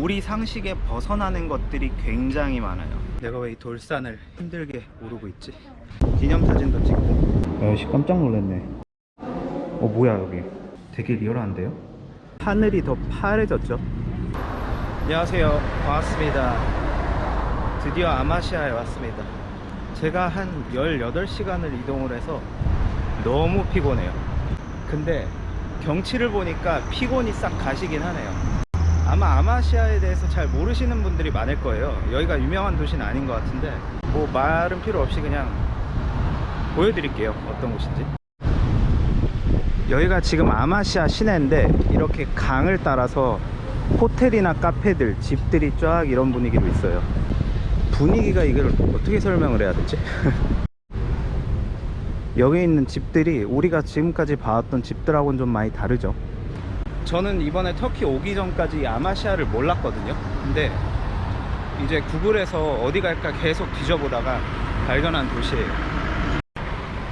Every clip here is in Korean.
우리 상식에 벗어나는 것들이 굉장히 많아요. 내가 왜 이 돌산을 힘들게 오르고 있지? 기념사진도 찍고. 야씨 깜짝 놀랐네. 어 뭐야 여기? 되게 리얼한데요? 하늘이 더 파래졌죠? 안녕하세요. 반갑습니다. 드디어 아마시아에 왔습니다. 제가 한 18시간을 이동을 해서 너무 피곤해요. 근데 경치를 보니까 피곤이 싹 가시긴 하네요. 아마 아마시아에 대해서 잘 모르시는 분들이 많을 거예요. 여기가 유명한 도시는 아닌 것 같은데 뭐 말은 필요 없이 그냥 보여드릴게요. 어떤 곳인지. 여기가 지금 아마시아 시내인데 이렇게 강을 따라서 호텔이나 카페들, 집들이 쫙 이런 분위기로 있어요. 분위기가 이걸 어떻게 설명을 해야 되지? 여기 있는 집들이 우리가 지금까지 봐왔던 집들하고는 좀 많이 다르죠. 저는 이번에 터키 오기 전까지 아마시아를 몰랐거든요. 근데 이제 구글에서 어디 갈까 계속 뒤져보다가 발견한 도시예요.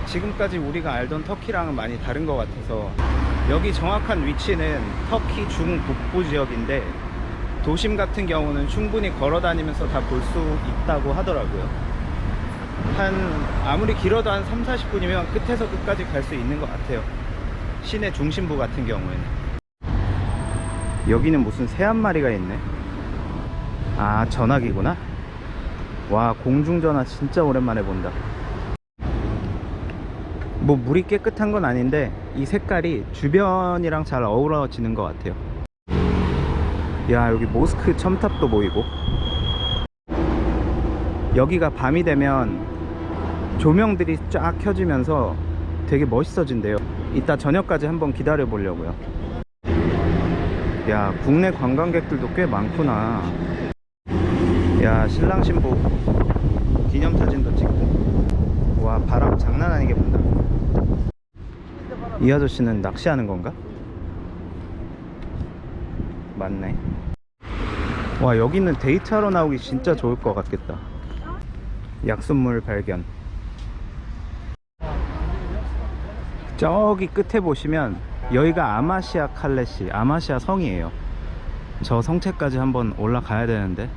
지금까지 우리가 알던 터키랑은 많이 다른 것 같아서 여기 정확한 위치는 터키 중북부 지역인데 도심 같은 경우는 충분히 걸어 다니면서 다 볼 수 있다고 하더라고요. 한 아무리 길어도 한 3, 40분이면 끝에서 끝까지 갈 수 있는 것 같아요. 시내 중심부 같은 경우에는. 여기는 무슨 새 한 마리가 있네. 아, 전화기구나. 와, 공중전화 진짜 오랜만에 본다. 뭐 물이 깨끗한 건 아닌데 이 색깔이 주변이랑 잘 어우러지는 것 같아요. 야, 여기 모스크 첨탑도 보이고. 여기가 밤이 되면 조명들이 쫙 켜지면서 되게 멋있어진대요. 이따 저녁까지 한번 기다려 보려고요. 야, 국내 관광객들도 꽤 많구나. 야, 신랑 신부 기념사진도 찍고. 와, 바람 장난 아니게 분다. 이 아저씨는 낚시하는 건가? 맞네. 와, 여기는 데이트하러 나오기 진짜 좋을 것 같겠다. 약순물 발견. 저기 끝에 보시면 여기가 아마시아 칼레시, 아마시아 성이에요. 저 성체까지 한번 올라가야 되는데.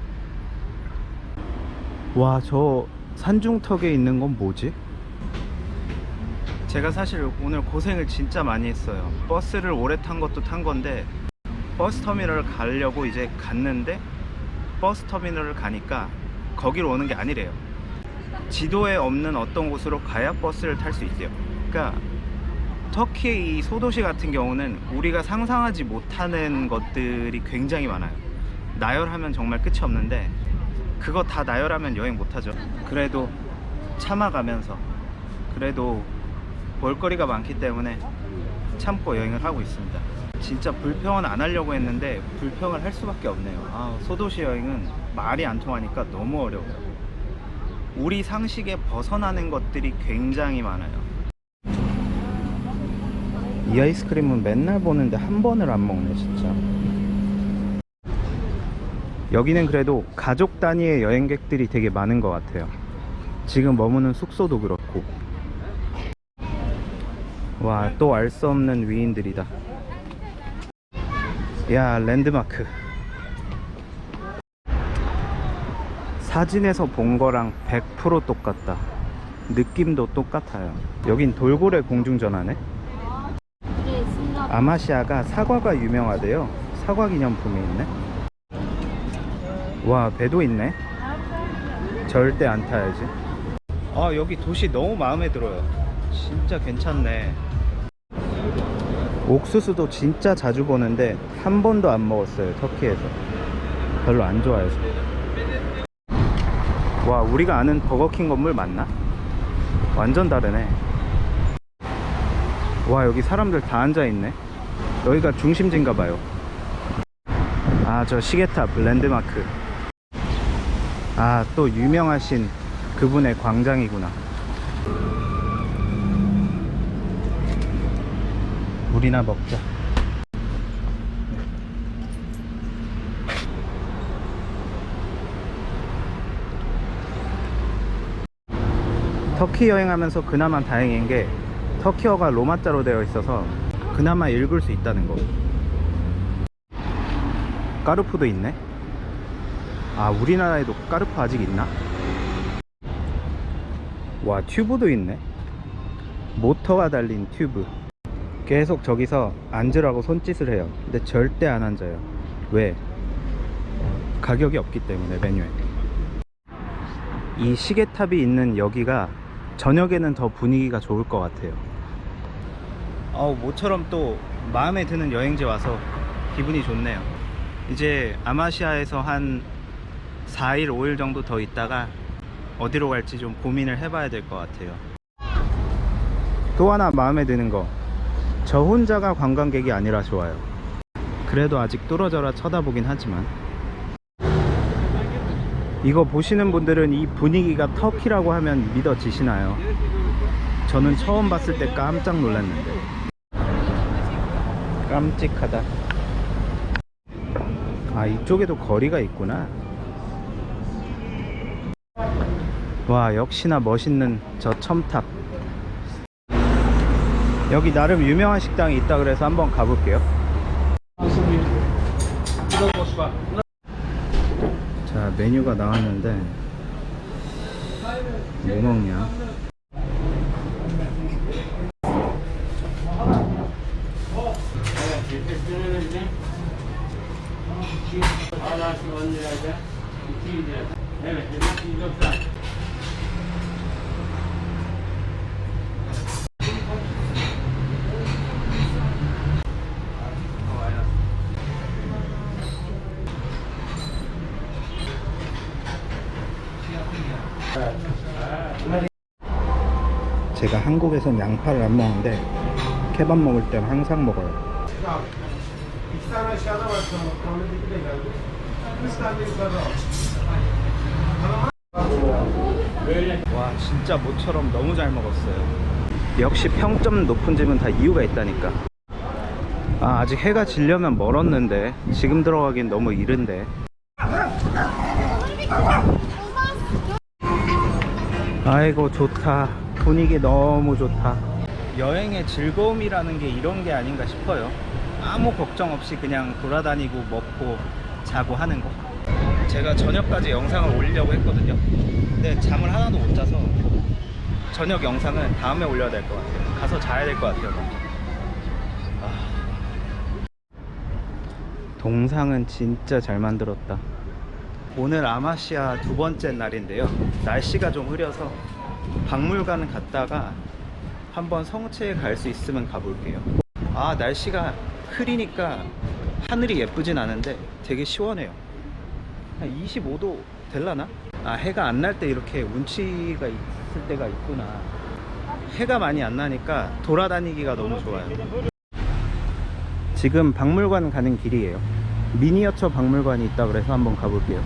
와, 저 산중턱에 있는 건 뭐지? 제가 사실 오늘 고생을 진짜 많이 했어요. 버스를 오래 탄 것도 탄 건데 버스 터미널을 가려고 이제 갔는데 버스 터미널을 가니까 거기로 오는 게 아니래요. 지도에 없는 어떤 곳으로 가야 버스를 탈 수 있대요. 그러니까 터키의 이 소도시 같은 경우는 우리가 상상하지 못하는 것들이 굉장히 많아요. 나열하면 정말 끝이 없는데 그거 다 나열하면 여행 못하죠. 그래도 참아가면서 그래도 볼거리가 많기 때문에 참고 여행을 하고 있습니다. 진짜 불평은 안 하려고 했는데 불평을 할 수밖에 없네요. 아, 소도시 여행은 말이 안 통하니까 너무 어려워요. 우리 상식에 벗어나는 것들이 굉장히 많아요. 이 아이스크림은 맨날 보는데 한 번을 안 먹네, 진짜. 여기는 그래도 가족 단위의 여행객들이 되게 많은 것 같아요. 지금 머무는 숙소도 그렇고. 와, 또 알 수 없는 위인들이다. 야, 랜드마크. 사진에서 본 거랑 100% 똑같다. 느낌도 똑같아요. 여긴 돌고래 공중전화네. 아마시아가 사과가 유명하대요. 사과 기념품이 있네. 와, 배도 있네. 절대 안 타야지. 아, 여기 도시 너무 마음에 들어요. 진짜 괜찮네. 옥수수도 진짜 자주 보는데 한 번도 안 먹었어요. 터키에서. 별로 안 좋아해서. 와, 우리가 아는 버거킹 건물 맞나? 완전 다르네. 와, 여기 사람들 다 앉아있네. 여기가 중심지인가 봐요. 아, 저 시계탑 랜드마크. 아, 또 유명하신 그분의 광장이구나. 물이나 먹자. 터키 여행하면서 그나마 다행인 게 터키어가 로마자로 되어 있어서 그나마 읽을 수 있다는 거. 까르푸도 있네. 아 우리나라에도 까르파 아직 있나? 와 튜브도 있네 모터가 달린 튜브 계속 저기서 앉으라고 손짓을 해요 근데 절대 안 앉아요 왜? 가격이 없기 때문에 메뉴에 이 시계탑이 있는 여기가 저녁에는 더 분위기가 좋을 것 같아요 어우 모처럼 또 마음에 드는 여행지 와서 기분이 좋네요. 이제 아마시아에서 한 4일 5일 정도 더 있다가 어디로 갈지 좀 고민을 해봐야 될 것 같아요. 또 하나 마음에 드는 거. 저 혼자가 관광객이 아니라 좋아요. 그래도 아직 뚫어져라 쳐다보긴 하지만. 이거 보시는 분들은 이 분위기가 터키라고 하면 믿어지시나요? 저는 처음 봤을 때 깜짝 놀랐는데 깜찍하다. 아 이쪽에도 거리가 있구나. 와 역시나 멋있는 저 첨탑. 여기 나름 유명한 식당이 있다 그래서 한번 가볼게요. 자 메뉴가 나왔는데 뭐 먹냐 제가 한국에선 양파를 안 먹는데 케밥 먹을 때는 항상 먹어요 İki tane aşağıda. 와 진짜 모처럼 너무 잘 먹었어요. 역시 평점 높은 집은 다 이유가 있다니까. 아 아직 해가 지려면 멀었는데 지금 들어가긴 너무 이른데. 아이고 좋다. 분위기 너무 좋다. 여행의 즐거움이라는 게 이런 게 아닌가 싶어요 아무 걱정 없이 그냥 돌아다니고 먹고 자고 하는 거. 제가 저녁까지 영상을 올리려고 했거든요. 근데 잠을 하나도 못 자서 저녁 영상은 다음에 올려야 될 것 같아요. 가서 자야 될 것 같아요 아. 동상은 진짜 잘 만들었다. 오늘 아마시아 두 번째 날인데요. 날씨가 좀 흐려서 박물관은 갔다가 한번 성체에 갈 수 있으면 가볼게요. 아 날씨가 흐리니까 하늘이 예쁘진 않은데 되게 시원해요. 한 25도 될라나? 아 해가 안 날 때 이렇게 운치가 있을 때가 있구나. 해가 많이 안 나니까 돌아다니기가 너무 좋아요. 지금 박물관 가는 길이에요. 미니어처 박물관이 있다 그래서 한번 가볼게요.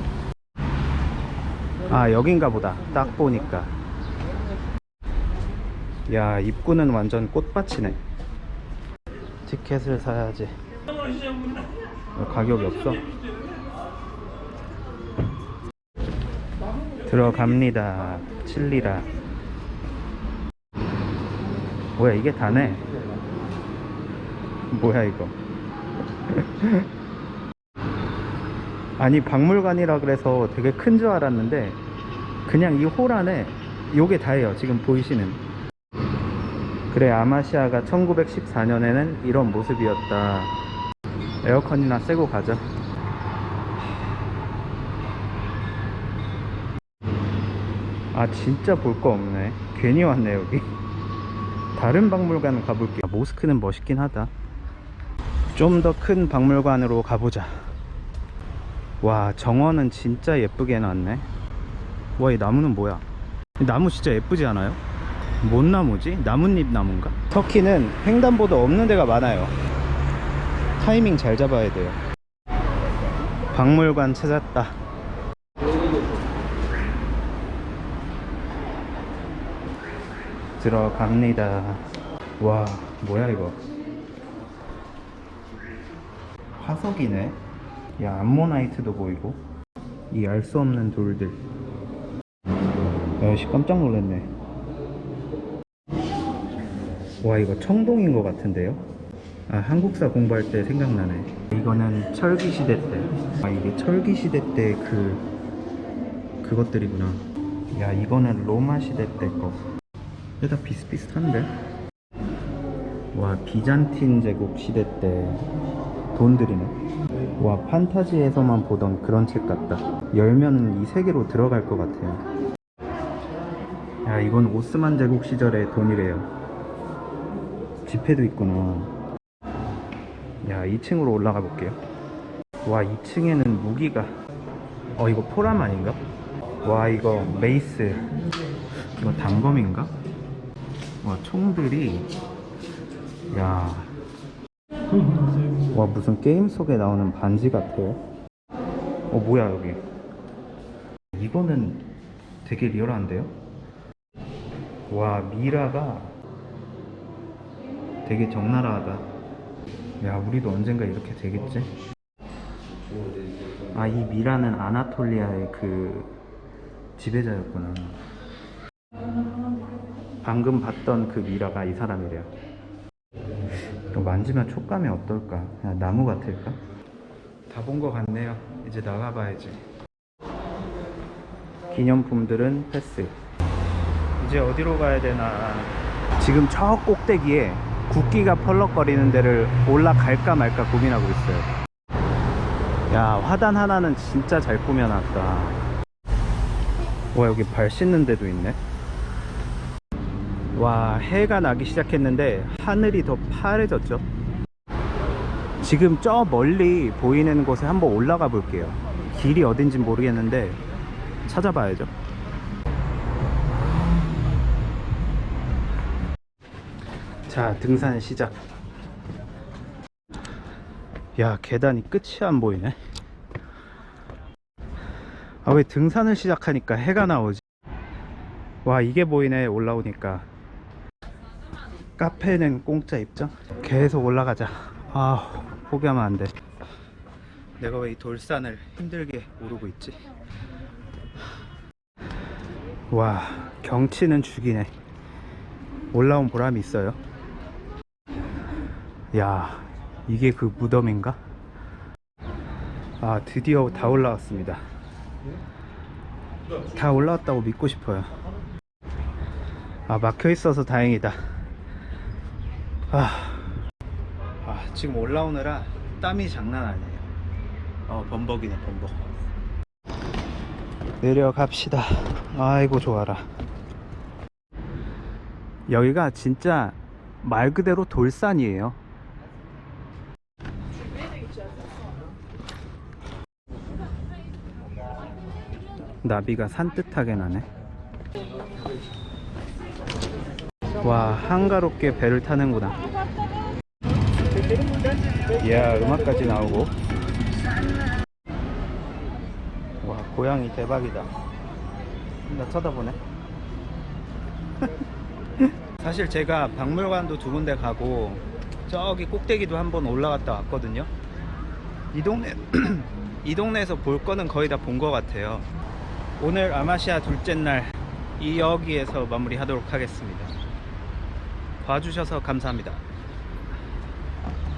아 여긴가 보다. 딱 보니까. 야 입구는 완전 꽃밭이네 티켓을 사야지. 어, 가격이 없어? 들어갑니다. 칠리라. 뭐야 이게 다네? 뭐야 이거? 아니 박물관이라 그래서 되게 큰 줄 알았는데 그냥 이 홀 안에 요게 다예요 지금 보이시는 그래 아마시아가 1914년에는 이런 모습이었다. 에어컨이나 쐬고 가자. 아 진짜 볼 거 없네. 괜히 왔네 여기. 다른 박물관 가볼게. 아, 모스크는 멋있긴 하다. 좀 더 큰 박물관으로 가보자. 와 정원은 진짜 예쁘게 해놨네. 와 이 나무는 뭐야? 이 나무 진짜 예쁘지 않아요? 뭔 나무지? 나뭇잎 나무인가? 터키는 횡단보도 없는 데가 많아요. 타이밍 잘 잡아야 돼요. 박물관 찾았다. 들어갑니다. 와 뭐야 이거? 화석이네? 야 암모나이트도 보이고. 이 알 수 없는 돌들. 야씨 깜짝 놀랐네 와 이거 청동인 것 같은데요 아 한국사 공부할 때 생각나네 이거는 철기 시대 때아 이게 철기 시대 때 그 그것들이구나. 야 이거는 로마 시대 때 거. 근데 다 비슷비슷한데? 와 비잔틴 제국 시대 때 돈들이네. 와 판타지에서만 보던 그런 책 같다. 열면은 이 세계로 들어갈 것 같아요. 야 이건 오스만 제국 시절의 돈이래요. 지폐도 있구나. 야 2층으로 올라가 볼게요. 와 2층에는 무기가 어 이거 포람 아닌가? 와 이거 메이스 이거 단검인가? 와 총들이 야. 와 무슨 게임 속에 나오는 반지 같아요. 어 뭐야 여기? 이거는 되게 리얼한데요? 와 미라가 되게 적나라하다. 야 우리도 언젠가 이렇게 되겠지? 아 이 미라는 아나톨리아의 그 지배자였구나. 방금 봤던 그 미라가 이 사람이래요. 만지면 촉감이 어떨까? 그냥 나무 같을까? 다 본 것 같네요. 이제 나가봐야지. 기념품들은 패스. 이제 어디로 가야 되나? 지금 저 꼭대기에 국기가 펄럭거리는 데를 올라갈까 말까 고민하고 있어요. 야, 화단 하나는 진짜 잘 꾸며놨다. 와, 여기 발 씻는 데도 있네. 와, 해가 나기 시작했는데 하늘이 더 파래졌죠? 지금 저 멀리 보이는 곳에 한번 올라가 볼게요. 길이 어딘지 모르겠는데 찾아봐야죠. 자, 등산 시작. 야, 계단이 끝이 안 보이네. 아, 왜 등산을 시작하니까 해가 나오지? 와, 이게 보이네, 올라오니까. 카페는 공짜 입장? 계속 올라가자. 아, 포기하면 안 돼. 내가 왜 이 돌산을 힘들게 오르고 있지? 와, 경치는 죽이네. 올라온 보람이 있어요. 야, 이게 그 무덤인가? 아, 드디어 다 올라왔습니다. 다 올라왔다고 믿고 싶어요. 아, 막혀 있어서 다행이다. 아, 아, 지금 올라오느라 땀이 장난 아니에요. 어, 범벅이네, 범벅. 내려갑시다. 아이고, 좋아라. 여기가 진짜 말 그대로 돌산이에요. 나비가 산뜻하게 나네. 와, 한가롭게 배를 타는구나. 이야, 음악까지 나오고. 와, 고양이 대박이다. 나 쳐다보네. 사실 제가 박물관도 두 군데 가고 저기 꼭대기도 한번 올라갔다 왔거든요. 이 동네 이 동네에서 볼 거는 거의 다 본 것 같아요. 오늘 아마시아 둘째 날 이 여기에서 마무리하도록 하겠습니다. 봐주셔서 감사합니다.